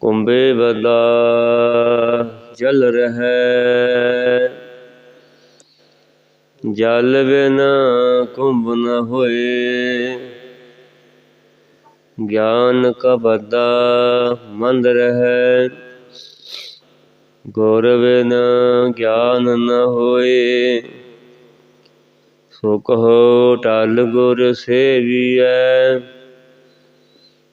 ਕੁੰਭੇ ਬਦਾ ਜਲ ਰਹੈ। ਜਲ ਬਿਨ ਕੁੰਭ ਨ ਹੋਏ। ਗਿਆਨ ਕਾ ਬਦਾ ਮੰਦ ਰਹੈ। ਗੁਰ ਬਿਨ ਗਿਆਨ ਨ ਹੋਏ। ਸੋ ਕਹੋ ਟਲ ਗੁਰ ਸੇਵੀਐ।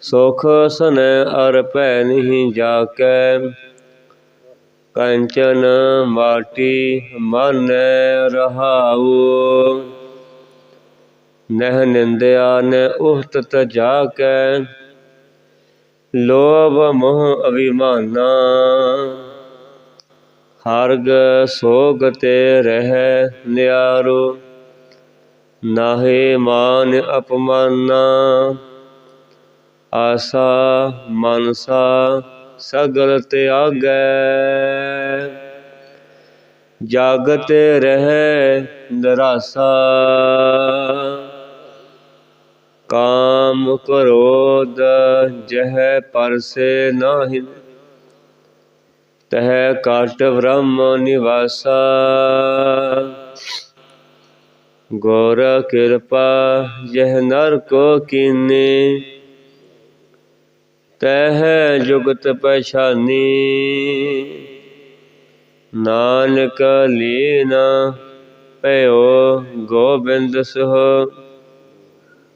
ਸੁਖ ਸਨੈ ਅਰ ਭੈ ਨਹੀਂ ਜਾਕੈ। ਕੰਚਨ ਮਾਟੀ ਮਨ ਰਹਾਉ। ਨਹਿ ਨਿੰਦਿਆ ਨ ਉਹਤ ਤ ਜਾਕੈ। ਲੋਭ ਮੋਹ ਅਭਿਮਾਨਾ। ਹਰਗ ਸੋਗ ਤੇ ਰਹਿ ਨਿਆਰੋ। ਨਾਹੇ ਮਾਨ ਅਪਮਾਨਾ। ਆਸਾ ਮਨਸਾ ਸਗਲ ਤਿਆਗੈ। ਜਾਗਤ ਰਹਿ ਨਰਾਸਾ। ਕਾਮ ਕ੍ਰੋਧ ਜਹ ਪਰਸੇ ਨਾਹਿ। ਤਹ ਕਾਟ ਬ੍ਰਹਮ ਨਿਵਾਸਾ। ਗੌਰ ਕਿਰਪਾ ਜਹ ਨਰ ਕੋ ਕੀਨੇ। ਤਹ ਜੁਗਤ ਪਛਾਨੀ। ਨਾਨਕ ਲੀਨ ਭਇਓ ਗੋਬਿੰਦ ਸਹ।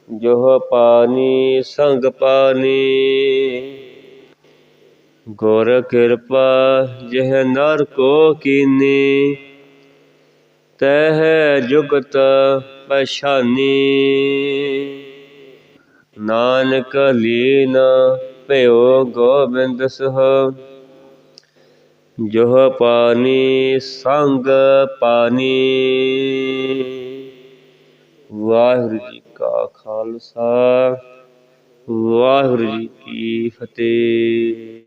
ਜੋ ਪਾਨੀ ਸੰਗ ਪਾਨੀ ਗੁਰ ਕਿਰਪਾ ਜਿਹ ਨਰ ਕੋ ਕੀਨੀ। ਤਹਿ ਜੁਗਤ ਪਛਾਨੀ। ਨਾਨਕ ਲੀਨ ਭਇਓ ਗੋਬਿੰਦ ਸਹ ਜੋ ਪਾਨੀ ਸੰਗ ਪਾਨੀ ਵਾਹਿਗੁਰੂ ਜੀ ਕਾ ਖਾਲਸਾ ਵਾਹਿਗੁਰੂ ਜੀ ਕੀ ਫਤਿਹ